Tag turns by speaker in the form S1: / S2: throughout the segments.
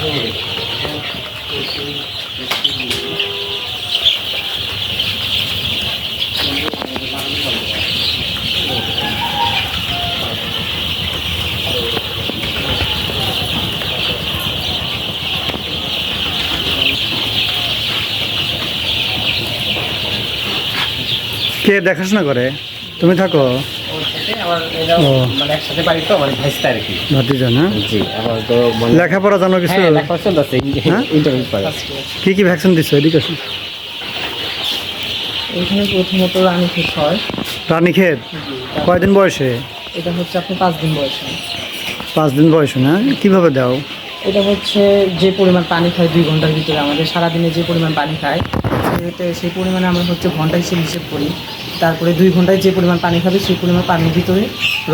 S1: কে দেখাশোনা করে? তুমি থাকো। লেখাপড়া জানো কিছু?
S2: হ্যাঁ
S1: হ্যাঁ? কি কি ভ্যাকসিন দিচ্ছ এদিকে।
S3: এখানে প্রথমত হয়।
S1: রানীক্ষেত কয়দিন বয়সে?
S3: এটা হচ্ছে আপনি পাঁচ দিন বয়সে।
S1: পাঁচ দিন বয়সে না? কীভাবে দাও?
S3: এটা হচ্ছে যে পরিমাণ পানি খায় দুই ঘণ্টার ভিতরে আমাদের সারাদিনে যে পরিমাণ পানি খায় সেতে সেই পরিমাণে আমরা হচ্ছে ঘণ্টা হিসেবে হিসেব করি। তারপরে দুই ঘন্টায় যে পরিমাণ পানি খাবে সেই পরিমাণ পানির ভিতরে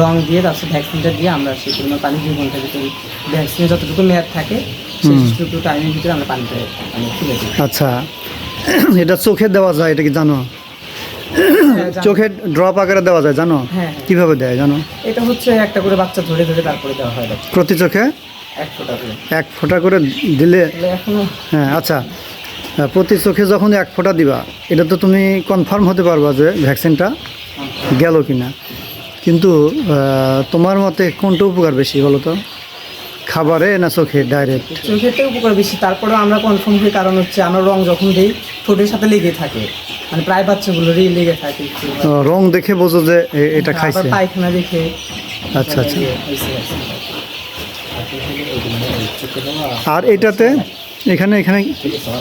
S3: রং দিয়ে তারপরে ভ্যাকসিনটা দিয়ে আমরা সেই পরিমাণ পানি দুই ঘণ্টার ভিতরে ভ্যাকসিনের যতটুকু মেয়াদ থাকে সেটুকু টাইমের ভিতরে আমরা পানিটা মানে তুলে দিই।
S1: আচ্ছা এটা চোখে দেওয়া যায় এটা কি জানো?
S3: হ্যাঁ।
S1: চোখে ড্রপ আকারে দেওয়া যায় জানো?
S3: হ্যাঁ।
S1: কীভাবে দেয় জানো?
S3: এটা হচ্ছে একটা করে বাচ্চা ধরে ধরে তারপরে দেওয়া হয়
S1: প্রতি চোখে?
S3: এক ফোঁটা করে।
S1: দিলে? হ্যাঁ আচ্ছা। প্রতি চোখে যখন এক ফোঁটা দিবা এটা তো তুমি কনফার্ম হতে পারবা যে ভ্যাকসিনটা গেল কিনা। কিন্তু তোমার মতে কোনটা উপকার বেশি বলো তো? খাবারে না চোখে ডাইরেক্ট
S3: চোখেরটা উপকার বেশি। তারপরে আমরা কনফার্ম হই কারণ হচ্ছে আমরা রং যখন দিই ঠোঁটের সাথে লেগে থাকে। মানে প্রায় বাচ্চাগুলোরই লেগে থাকে
S1: রং দেখে বোঝো যে এটা খাইছে।
S3: পায়খানা দেখে
S1: আচ্ছা আচ্ছা।
S3: আর
S1: এটাতে এখানে এখানে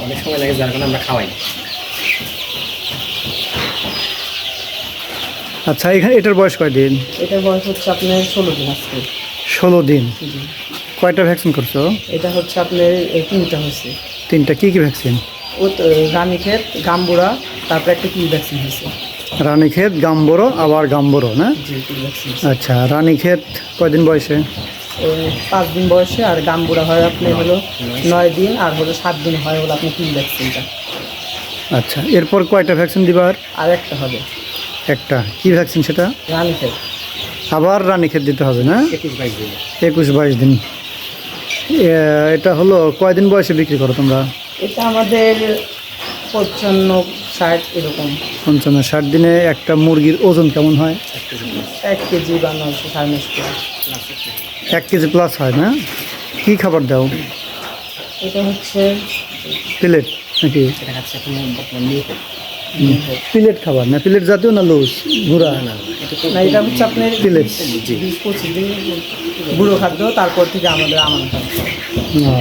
S2: অনেক সময় লাগে যার কারণে আমরা খাওয়াই।
S1: আচ্ছা এখানে এটার বয়স কয়দিন?
S3: এটার বয়স হচ্ছে আপনার ষোলো দিন আজকে।
S1: ষোলো দিন। কয়টা ভ্যাকসিন করছ?
S3: এটা হচ্ছে আপনার তিনটা হয়েছে।
S1: তিনটা। কি কি ভ্যাকসিন?
S3: ও তো রানীক্ষেত গাম্বুরা তারপরে একটা কি ভ্যাকসিন হয়েছে।
S1: রানীক্ষেত গাম্বরো আবার গাম্বরো না? আচ্ছা রানীক্ষেত কয়দিন বয়সে?
S3: পাঁচ দিন বয়সে আর গাম্বুরা হয় আপনি হলো নয় দিন আর হলো সাত দিন হয় হলো আপনি কি ভ্যাকসিনটা।
S1: আচ্ছা এরপর কয়টা ভ্যাকসিন দিবার
S3: আর? একটা হবে।
S1: একটা। কি ভ্যাকসিন সেটা?
S3: রানীক্ষেত
S1: আবার রানীক্ষেত দিতে হবে না?
S2: একুশ বাইশ দিন।
S1: একুশ বাইশ দিন। এটা হলো কয়দিন বয়সে বিক্রি করো তোমরা?
S3: এটা আমাদের পঞ্চান্ন ষাট এরকম।
S1: পঞ্চান্ন ষাট দিনে একটা মুরগির ওজন কেমন হয়?
S3: এক কেজি বা নয়শো সাড়ে
S1: এক কেজি প্লাস হয় না? কি খাবার দাও?
S3: এটা হচ্ছে
S1: প্লেট নাকি? প্লেট খাবার না? প্লেট জাতীয় না লুজ গুঁড়া?
S3: না এটা হচ্ছে আপনার। বিশ পঁচিশ দিন গুঁড়ো খাদ্য তারপর থেকে আমাদের আমানত হয়।
S1: ও,